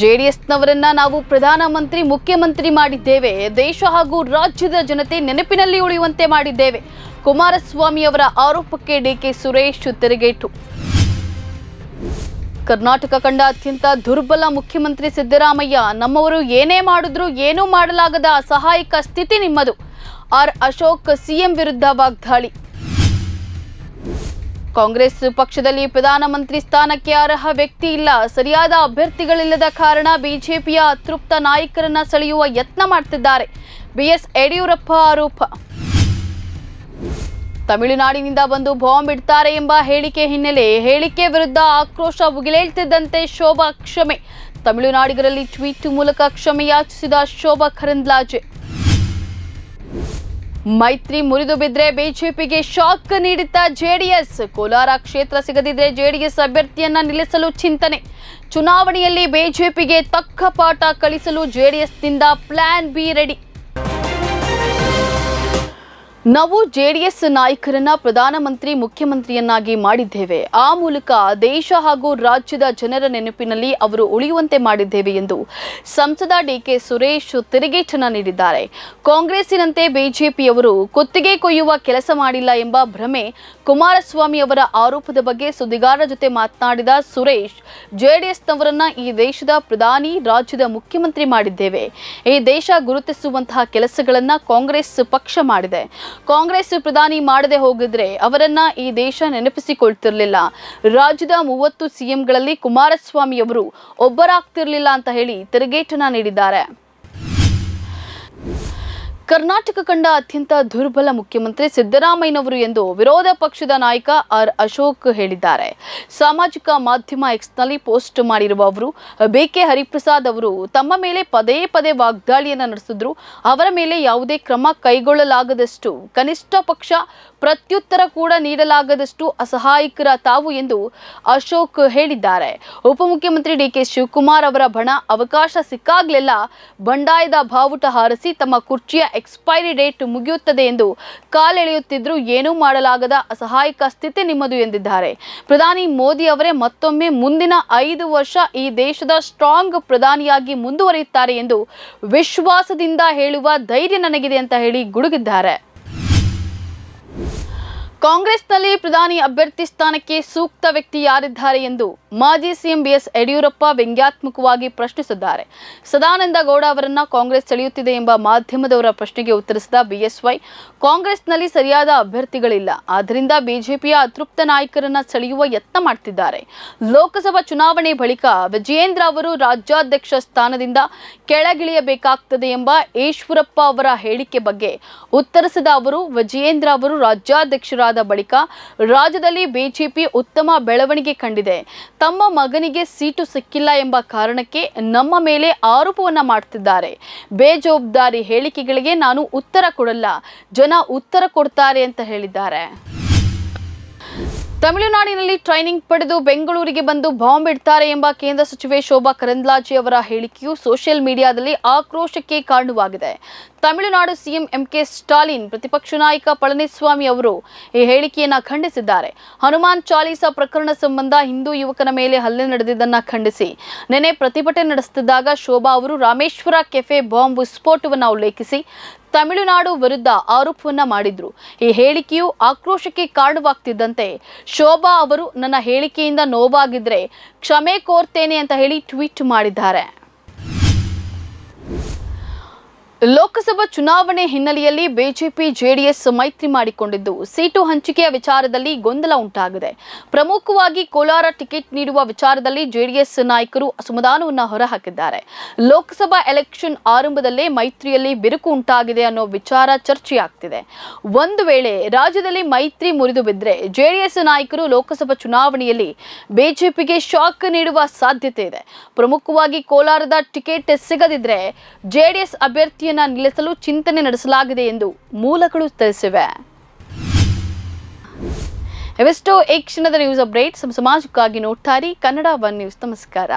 ಜೆಡಿಎಸ್ನವರನ್ನ ನಾವು ಪ್ರಧಾನಮಂತ್ರಿ, ಮುಖ್ಯಮಂತ್ರಿ ಮಾಡಿದ್ದೇವೆ. ದೇಶ ಹಾಗೂ ರಾಜ್ಯದ ಜನತೆ ನೆನಪಿನಲ್ಲಿ ಉಳಿಯುವಂತೆ ಮಾಡಿದ್ದೇವೆ. ಕುಮಾರಸ್ವಾಮಿ ಅವರ ಆರೋಪಕ್ಕೆ ಡಿಕೆ ಸುರೇಶ್ ತಿರುಗೇಟು ಕರ್ನಾಟಕ ಕಂಡ ಅತ್ಯಂತ ದುರ್ಬಲ ಮುಖ್ಯಮಂತ್ರಿ ಸಿದ್ದರಾಮಯ್ಯ, ನಮ್ಮವರು ಏನೇ ಮಾಡಿದ್ರೂ ಏನೂ ಮಾಡಲಾಗದ ಅಸಹಾಯಕ ಸ್ಥಿತಿ ನಿಮ್ಮದು. ಆರ್. ಅಶೋಕ್, ಸಿಎಂ ವಿರುದ್ಧ ವಾಗ್ದಾಳಿ. ಕಾಂಗ್ರೆಸ್ ಪಕ್ಷದಲ್ಲಿ ಪ್ರಧಾನಮಂತ್ರಿ ಸ್ಥಾನಕ್ಕೆ ಅರ್ಹ ವ್ಯಕ್ತಿ ಇಲ್ಲ. ಸರಿಯಾದ ಅಭ್ಯರ್ಥಿಗಳಿಲ್ಲದ ಕಾರಣ ಬಿಜೆಪಿಯ ಅತೃಪ್ತ ನಾಯಕರನ್ನ ಸೆಳೆಯುವ ಯತ್ನ ಮಾಡ್ತಿದ್ದಾರೆ. ಬಿಎಸ್ ಯಡಿಯೂರಪ್ಪ ಆರೋಪ. ತಮಿಳುನಾಡಿನಿಂದ ಬಂದು ಬಾಂಬ್ ಇಡ್ತಾರೆ ಎಂಬ ಹೇಳಿಕೆ ಹಿನ್ನೆಲೆ ಹೇಳಿಕೆ ವಿರುದ್ಧ ಆಕ್ರೋಶ ಉಗಿಲೇಳ್ತಿದ್ದಂತೆ ಶೋಭಾ ಕ್ಷಮೆ. ತಮಿಳುನಾಡಿಗರಲ್ಲಿ ಟ್ವೀಟ್ ಮೂಲಕ ಕ್ಷಮೆ ಯಾಚಿಸಿದ ಶೋಭಾ ಕರಂದ್ಲಾಜೆ. ಮೈತ್ರಿ ಮುರಿದು ಬಿದ್ರೆ ಬಿಜೆಪಿಗೆ ಶಾಕ್ ನೀಡಿದ್ದ ಜೆಡಿಎಸ್. ಕೋಲಾರ ಕ್ಷೇತ್ರ ಸಿಗದಿದ್ರೆ ಜೆಡಿಎಸ್ ಅಭ್ಯರ್ಥಿಯನ್ನ ನಿಲ್ಲಿಸಲು ಚಿಂತನೆ. ಚುನಾವಣೆಯಲ್ಲಿ ಬಿಜೆಪಿಗೆ ತಕ್ಕ ಪಾಠ ಕಳಿಸಲು ಜೆಡಿಎಸ್ನಿಂದ ಪ್ಲಾನ್ ಬಿ ರೆಡಿ ನಾವು ಜೆಡಿಎಸ್ ನಾಯಕರನ್ನ ಪ್ರಧಾನಮಂತ್ರಿ, ಮುಖ್ಯಮಂತ್ರಿಯನ್ನಾಗಿ ಮಾಡಿದ್ದೇವೆ. ಆ ಮೂಲಕ ದೇಶ ಹಾಗೂ ರಾಜ್ಯದ ಜನರ ನೆನಪಿನಲ್ಲಿ ಅವರು ಉಳಿಯುವಂತೆ ಮಾಡಿದ್ದೇವೆ ಎಂದು ಸಂಸದ ಡಿಕೆ ಸುರೇಶ್ ತಿರುಗೇಟನ ನೀಡಿದ್ದಾರೆ. ಕಾಂಗ್ರೆಸ್ಸಿನಂತೆ ಬಿಜೆಪಿಯವರು ಕುತ್ತಿಗೆ ಕೊಯ್ಯುವ ಕೆಲಸ ಮಾಡಿಲ್ಲ ಎಂಬ ಭ್ರಮೆ ಕುಮಾರಸ್ವಾಮಿ ಅವರ ಆರೋಪದ ಬಗ್ಗೆ ಸುದ್ದಿಗಾರರ ಜೊತೆ ಮಾತನಾಡಿದ ಸುರೇಶ್, ಜೆಡಿಎಸ್ನವರನ್ನ ಈ ದೇಶದ ಪ್ರಧಾನಿ, ರಾಜ್ಯದ ಮುಖ್ಯಮಂತ್ರಿ ಮಾಡಿದ್ದೇವೆ. ಈ ದೇಶ ಗುರುತಿಸುವಂತಹ ಕೆಲಸಗಳನ್ನ ಕಾಂಗ್ರೆಸ್ ಪಕ್ಷ ಮಾಡಿದೆ. ಕಾಂಗ್ರೆಸ್ ಪ್ರಧಾನಿ ಮಾಡದೆ ಹೋಗಿದ್ರೆ ಅವರನ್ನ ಈ ದೇಶ ನೆನಪಿಸಿಕೊಳ್ತಿರ್ಲಿಲ್ಲ. ರಾಜ್ಯದ ಮೂವತ್ತು ಸಿಎಂಗಳಲ್ಲಿ ಕುಮಾರಸ್ವಾಮಿ ಅವರು ಒಬ್ಬರಾಗ್ತಿರ್ಲಿಲ್ಲ ಅಂತ ಹೇಳಿ ತಿರುಗೇಟನ ನೀಡಿದ್ದಾರೆ. ಕರ್ನಾಟಕ ಕಂಡ ಅತ್ಯಂತ ದುರ್ಬಲ ಮುಖ್ಯಮಂತ್ರಿ ಸಿದ್ದರಾಮಯ್ಯನವರು ಎಂದು ವಿರೋಧ ಪಕ್ಷದ ನಾಯಕ ಆರ್ ಅಶೋಕ್ ಹೇಳಿದ್ದಾರೆ. ಸಾಮಾಜಿಕ ಮಾಧ್ಯಮ ಎಕ್ಸ್ನಲ್ಲಿ ಪೋಸ್ಟ್ ಮಾಡಿರುವ ಅವರು ಬಿಕೆ ಹರಿಪ್ರಸಾದ್ ಅವರು ತಮ್ಮ ಮೇಲೆ ಪದೇ ಪದೇ ವಾಗ್ದಾಳಿಯನ್ನು ನಡೆಸಿದ್ರು. ಅವರ ಮೇಲೆ ಯಾವುದೇ ಕ್ರಮ ಕೈಗೊಳ್ಳಲಾಗದಷ್ಟು ಕನಿಷ್ಠ ಪಕ್ಷ ಪ್ರತ್ಯುತ್ತರ ಕೂಡ ನೀಡಲಾಗದಷ್ಟು ಅಸಹಾಯಕರ ತಾವು ಎಂದು ಅಶೋಕ್ ಹೇಳಿದ್ದಾರೆ. ಉಪಮುಖ್ಯಮಂತ್ರಿ ಡಿ ಕೆ ಶಿವಕುಮಾರ್ ಅವರ ಬಣ ಅವಕಾಶ ಸಿಕ್ಕಾಗ್ಲೆಲ್ಲ ಬಂಡಾಯದ ಬಾವುಟ ಹಾರಿಸಿ ತಮ್ಮ ಕುರ್ಚಿಯ ಎಕ್ಸ್ಪೈರಿ ಡೇಟ್ ಮುಗಿಯುತ್ತದೆ ಎಂದು ಕಾಲೆಳೆಯುತ್ತಿದ್ದರೂ ಏನೂ ಮಾಡಲಾಗದ ಅಸಹಾಯಕ ಸ್ಥಿತಿ ನಿಮ್ಮದು ಎಂದಿದ್ದಾರೆ. ಪ್ರಧಾನಿ ಮೋದಿ ಅವರೇ ಮತ್ತೊಮ್ಮೆ ಮುಂದಿನ ಐದು ವರ್ಷ ಈ ದೇಶದ ಸ್ಟ್ರಾಂಗ್ ಪ್ರಧಾನಿಯಾಗಿ ಮುಂದುವರಿಯುತ್ತಾರೆ ಎಂದು ವಿಶ್ವಾಸದಿಂದ ಹೇಳುವ ಧೈರ್ಯ ನನಗಿದೆ ಅಂತ ಹೇಳಿ ಗುಡುಗಿದ್ದಾರೆ. ಕಾಂಗ್ರೆಸ್ನಲ್ಲಿ ಪ್ರಧಾನಿ ಅಭ್ಯರ್ಥಿ ಸ್ಥಾನಕ್ಕೆ ಸೂಕ್ತ ವ್ಯಕ್ತಿ ಯಾರಿದ್ದಾರೆ ಎಂದು ಮಾಜಿ ಸಿಎಂ ಬಿಎಸ್ ಯಡಿಯೂರಪ್ಪ ವ್ಯಂಗ್ಯಾತ್ಮಕವಾಗಿ ಪ್ರಶ್ನಿಸಿದ್ದಾರೆ. ಸದಾನಂದ ಗೌಡ ಅವರನ್ನ ಕಾಂಗ್ರೆಸ್ ಸೆಳೆಯುತ್ತಿದೆ ಎಂಬ ಮಾಧ್ಯಮದವರ ಪ್ರಶ್ನೆಗೆ ಉತ್ತರಿಸಿದ ಬಿಎಸ್ವೈ, ಕಾಂಗ್ರೆಸ್ನಲ್ಲಿ ಸರಿಯಾದ ಅಭ್ಯರ್ಥಿಗಳಿಲ್ಲ. ಆದ್ದರಿಂದ ಬಿಜೆಪಿಯ ಅತೃಪ್ತ ನಾಯಕರನ್ನ ಸೆಳೆಯುವ ಯತ್ನ ಮಾಡ್ತಿದ್ದಾರೆ. ಲೋಕಸಭಾ ಚುನಾವಣೆ ಬಳಿಕ ವಿಜಯೇಂದ್ರ ಅವರು ರಾಜ್ಯಾಧ್ಯಕ್ಷ ಸ್ಥಾನದಿಂದ ಕೆಳಗಿಳಿಯಬೇಕಾಗ್ತದೆ ಎಂಬ ಈಶ್ವರಪ್ಪ ಅವರ ಹೇಳಿಕೆ ಬಗ್ಗೆ ಉತ್ತರಿಸಿದ ಅವರು, ವಿಜಯೇಂದ್ರ ಅವರು ರಾಜ್ಯಾಧ್ಯಕ್ಷರಾದ ಬಳಿಕ ರಾಜ್ಯದಲ್ಲಿ ಬಿಜೆಪಿ ಉತ್ತಮ ಬೆಳವಣಿಗೆ ಕಂಡಿದೆ. ತಮ್ಮ ಮಗನಿಗೆ ಸೀಟು ಸಿಕ್ಕಿಲ್ಲ ಎಂಬ ಕಾರಣಕ್ಕೆ ನಮ್ಮ ಮೇಲೆ ಆರೋಪವನ್ನ ಮಾಡ್ತಿದ್ದಾರೆ. ಬೇಜವಾಬ್ದಾರಿ ಹೇಳಿಕೆಗಳಿಗೆ ನಾನು ಉತ್ತರ ಕೊಡಲ್ಲ. ಜನ ಉತ್ತರ ಕೊಡ್ತಾರೆ ಅಂತ ಹೇಳಿದ್ದಾರೆ. ತಮಿಳುನಾಡಿನಲ್ಲಿ ಟ್ರೈನಿಂಗ್ ಪಡೆದು ಬೆಂಗಳೂರಿಗೆ ಬಂದು ಬಾಂಬ್ ಇಡ್ತಾರೆ ಎಂಬ ಕೇಂದ್ರ ಸಚಿವೆ ಶೋಭಾ ಕರಂದ್ಲಾಜಿ ಅವರ ಹೇಳಿಕೆಯು ಸೋಷಿಯಲ್ ಮೀಡಿಯಾದಲ್ಲಿ ಆಕ್ರೋಶಕ್ಕೆ ಕಾರಣವಾಗಿದೆ. ತಮಿಳುನಾಡು ಸಿಎಂ ಎಂಕೆ ಸ್ಟಾಲಿನ್ ಪ್ರತಿಪಕ್ಷ ನಾಯಕ ಪಳನಿಸ್ವಾಮಿ ಅವರು ಈ ಹೇಳಿಕೆಯನ್ನು ಖಂಡಿಸಿದ್ದಾರೆ. ಹನುಮಾನ್ ಚಾಲೀಸಾ ಪ್ರಕರಣ ಸಂಬಂಧ ಹಿಂದೂ ಯುವಕನ ಮೇಲೆ ಹಲ್ಲೆ ನಡೆದಿದ್ದನ್ನು ಖಂಡಿಸಿ. ನಿನ್ನೆ ಪ್ರತಿಭಟನೆ ನಡೆಸುತ್ತಿದ್ದಾಗ ಶೋಭಾ ಅವರು ರಾಮೇಶ್ವರ ಕೆಫೆ ಬಾಂಬ್ ಸ್ಫೋಟವನ್ನು ಉಲ್ಲೇಖಿಸಿ ತಮಿಳುನಾಡು ವಿರುದ್ಧ ಆರೋಪವನ್ನ ಮಾಡಿದ್ರು. ಈ ಹೇಳಿಕೆಯು ಆಕ್ರೋಶಕ್ಕೆ ಕಾರಣವಾಗ್ತಿದ್ದಂತೆ ಶೋಭಾ ಅವರು ನನ್ನ ಹೇಳಿಕೆಯಿಂದ ನೋವಾಗಿದ್ರೆ ಕ್ಷಮೆ ಕೋರ್ತೇನೆ ಅಂತ ಹೇಳಿ ಟ್ವೀಟ್ ಮಾಡಿದ್ದಾರೆ. ಲೋಕಸಭಾ ಚುನಾವಣೆ ಹಿನ್ನೆಲೆಯಲ್ಲಿ ಬಿಜೆಪಿ, ಜೆಡಿಎಸ್ ಮೈತ್ರಿ ಮಾಡಿಕೊಂಡಿದ್ದು. ಸೀಟು ಹಂಚಿಕೆಯ ವಿಚಾರದಲ್ಲಿ ಗೊಂದಲ ಉಂಟಾಗಿದೆ. ಪ್ರಮುಖವಾಗಿ ಕೋಲಾರ ಟಿಕೆಟ್ ನೀಡುವ ವಿಚಾರದಲ್ಲಿ ಜೆಡಿಎಸ್ ನಾಯಕರು ಅಸಮಾಧಾನವನ್ನು ಹೊರಹಾಕಿದ್ದಾರೆ. ಲೋಕಸಭಾ ಎಲೆಕ್ಷನ್ ಆರಂಭದಲ್ಲೇ ಮೈತ್ರಿಯಲ್ಲಿ ಬಿರುಕು ಉಂಟಾಗಿದೆ ಅನ್ನೋ ವಿಚಾರ ಚರ್ಚೆಯಾಗ್ತಿದೆ. ಒಂದು ವೇಳೆ ರಾಜ್ಯದಲ್ಲಿ ಮೈತ್ರಿ ಮುರಿದು ಬಿದ್ದರೆ ಜೆಡಿಎಸ್ ನಾಯಕರು ಲೋಕಸಭಾ ಚುನಾವಣೆಯಲ್ಲಿ ಬಿಜೆಪಿಗೆ ಶಾಕ್ ನೀಡುವ ಸಾಧ್ಯತೆ ಇದೆ. ಪ್ರಮುಖವಾಗಿ ಕೋಲಾರದ ಟಿಕೆಟ್ ಸಿಗದಿದ್ರೆ ಜೆಡಿಎಸ್ ಅಭ್ಯರ್ಥಿಯನ್ನ ನಿಲ್ಲಿಸಲು ಚಿಂತನೆ ನಡೆಸಲಾಗಿದೆ ಎಂದು ಮೂಲಗಳು ತಿಳಿಸಿವೆ. ಇವೆಷ್ಟು ಈ ಕ್ಷಣದ ನ್ಯೂಸ್ ಅಪ್ಡೇಟ್ ಸಮಾಜಕ್ಕಾಗಿ ನೋಡ್ತಾ ಇರಿ. ಕನ್ನಡ ಒನ್ ನ್ಯೂಸ್ ನಮಸ್ಕಾರ.